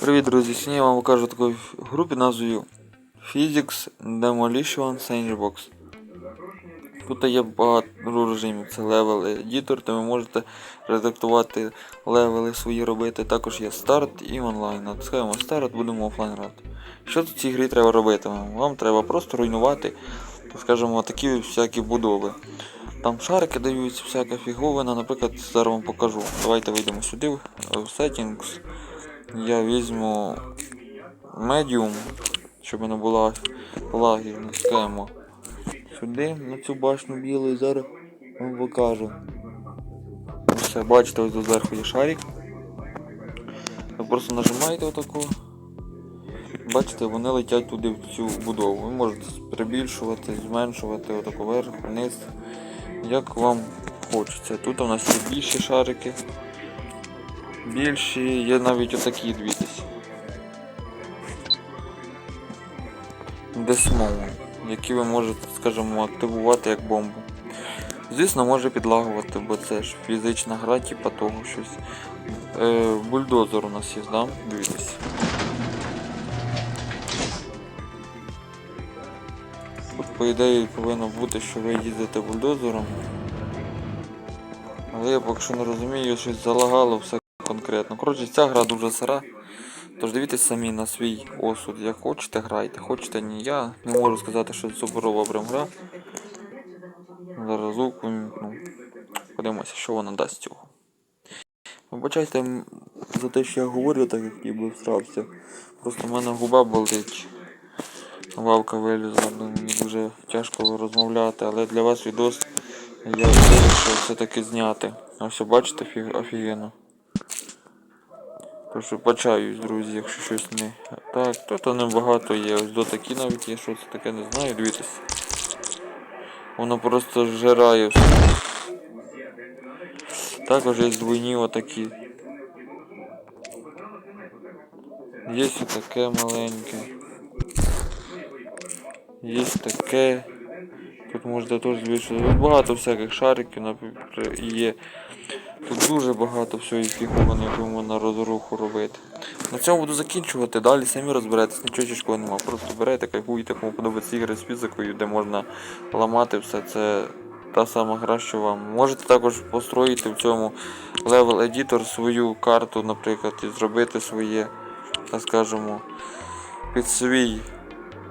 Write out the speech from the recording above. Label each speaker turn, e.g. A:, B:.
A: Привіт, друзі! Сьогодні я вам покажу таку групі назвою Physics Demolition Sandbox. Тут є багато режимів. Це левел Editor, де ви можете редактувати левели свої робити. Також є старт і онлайн. Натискаємо старт, будемо офлайн грати. Що тут в цій грі треба робити вам? Треба просто руйнувати, так скажемо, такі всякі будови. Там шарики даються, всяка фіговина, наприклад, зараз вам покажу. Давайте вийдемо сюди в Settings. Я візьму медіум, щоб не було лагів. Натискаємо сюди, на цю башню білу і зараз вам покажу. Все, бачите, ось тут зверху є шарик. Ви просто нажимаєте отаку. Бачите, вони летять туди в цю будову. Ви можете прибільшувати, зменшувати отаку вверх, вниз. Як вам хочеться. Тут у нас є більші шарики. Більші, є навіть отакі дивіться. Десмоу, які ви можете, скажімо, активувати як бомбу. Звісно, може підлагувати, бо це ж фізична гра, типа того щось. Е, бульдозер у нас є, да? Дивіться. Тут, по ідеї, повинно бути, що ви їздите бульдозером. Але я поки що не розумію, щось залагало все конкретно. Коротше, ця гра дуже сира. Тож дивіться самі на свій осуд. Як хочете, грайте, хочете ні. Я не можу сказати, що суперова прям гра. Зараз вимкну. Подивимося, що вона дасть цього. Вибачайте за те, що я говорю, так як ніби всрався. Просто в мене губа болить. Вавка вилізла, ну, мені дуже тяжко розмовляти, але для вас відос я вирішив все-таки зняти. Все бачите, фі- офігенно. Тож почаюсь, друзі, якщо щось не. Так, тут небагато є. Ось до такі навіть є, що це таке, не знаю, дивіться. Воно просто зжирає все. Також є двойні отакі. Є і таке маленьке. Є таке. Тут можете теж збільшити. Тут багато всяких шариків є. Тут дуже багато всього фігурно, яку можна розруху робити. На цьому буду закінчувати, далі самі розберетесь, нічого тяжкого нема. Просто берете, кайфуйте, кому подобаються ігри з фізикою, де можна ламати все це. Та сама гра, що вам. Можете також построїти в цьому Level Editor свою карту, наприклад, і зробити своє, так скажемо, під свій